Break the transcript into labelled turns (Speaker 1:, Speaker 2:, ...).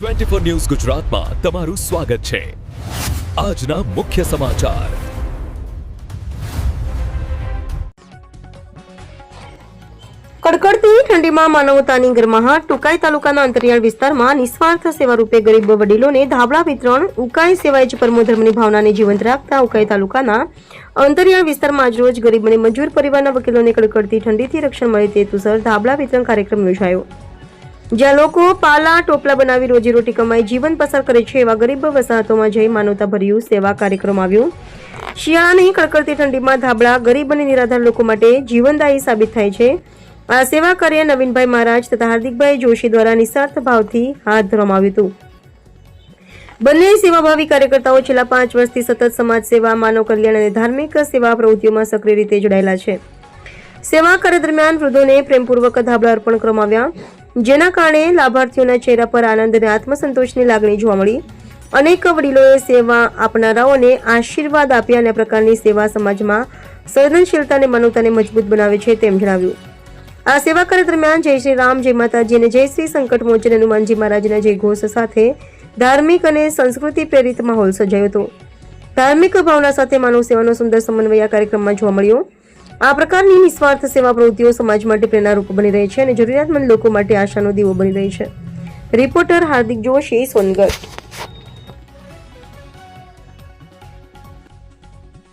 Speaker 1: Twenty four news ગુજરાતમાં તમારું સ્વાગત છે. આજના મુખ્ય સમાચાર.
Speaker 2: કડકડતી ઠંડીમાં માનવતાની ગરમાહટ ટુકાઈ તાલુકાના અંતરિયાળ વિસ્તારમાં નિસ્વાર્થ સેવા રૂપે ગરીબ વડીલોને ધાબળા વિતરણ, ઉકાઈ સેવાય જ પરમોધર્મની ભાવનાને જીવંત રાખતા ઉકાઈ તાલુકાના અંતરિયાળ વિસ્તારમાં આજરોજ ગરીબ અને મજૂર પરિવારના વકીલોને કડકડતી ઠંડીથી રક્ષણ મળે તે હેતુસર ધાબળા વિતરણ કાર્યક્રમ યોજાયો. જ્યાં લોકો પાલા ટોપલા બનાવી રોજીરોટી કમાઈ જીવન પસાર કરે છે એવા ગરીબ વસાહતોમાં જઈ માનવતાભર્યું સેવા કાર્યક્રમ આવ્યો. શિયાળાની કડકડતી ઠંડીમાં ધાબળા ગરીબ અને નિરાધાર લોકો માટે જીવનદાયી સાબિત થાય છે. આ સેવા કાર્ય નવીનભાઈ મહારાજ તથા હાર્દિકભાઈ જોશી દ્વારા નિસ્વાર્થ ભાવથી હાથ ધરવામાં આવ્યું હતું. બંને સેવાભાવી કાર્યકર્તાઓ છેલ્લા પાંચ વર્ષથી સતત સમાજ સેવા, માનવ કલ્યાણ અને ધાર્મિક સેવા પ્રવૃત્તિઓમાં સક્રિય રીતે જોડાયેલા છે. સેવા કાર્ય દરમિયાન વૃદ્ધોને પ્રેમપૂર્વક ધાબળા અર્પણ કરવામાં આવ્યા જેના કારણે લાભાર્થીઓના ચહેરા પર આનંદ અને આત્મસંતોષની લાગણી જોવા મળી. અનેક વડીલોએ સેવા આપનારાઓને આશીર્વાદ આપ્યા અને આ પ્રકારની સેવા સમાજમાં સર્જનશીલતા અને માનવતાને મજબૂત બનાવે છે તેમ જણાવ્યું. આ સેવા કાર્ય દરમિયાન જય શ્રી રામ, જય માતાજી અને જય શ્રી સંકટ મોચન હનુમાનજી મહારાજના જય ઘોષ સાથે ધાર્મિક અને સંસ્કૃતિ પ્રેરિત માહોલ સર્જાયો હતો. ધાર્મિક ભાવના સાથે માનવ સેવાનો સુંદર સમન્વય આ કાર્યક્રમમાં જોવા મળ્યો. આ પ્રકારની નિસ્વાર્થ સેવા પ્રવૃત્તિઓ સમાજ માટે પ્રેરણારૂપ બની રહી છે અને જરૂરિયાતમંદ લોકો માટે આશાનો દીવો બની રહી છે. રિપોર્ટર હાર્દિક જોશી, સોનગઢ.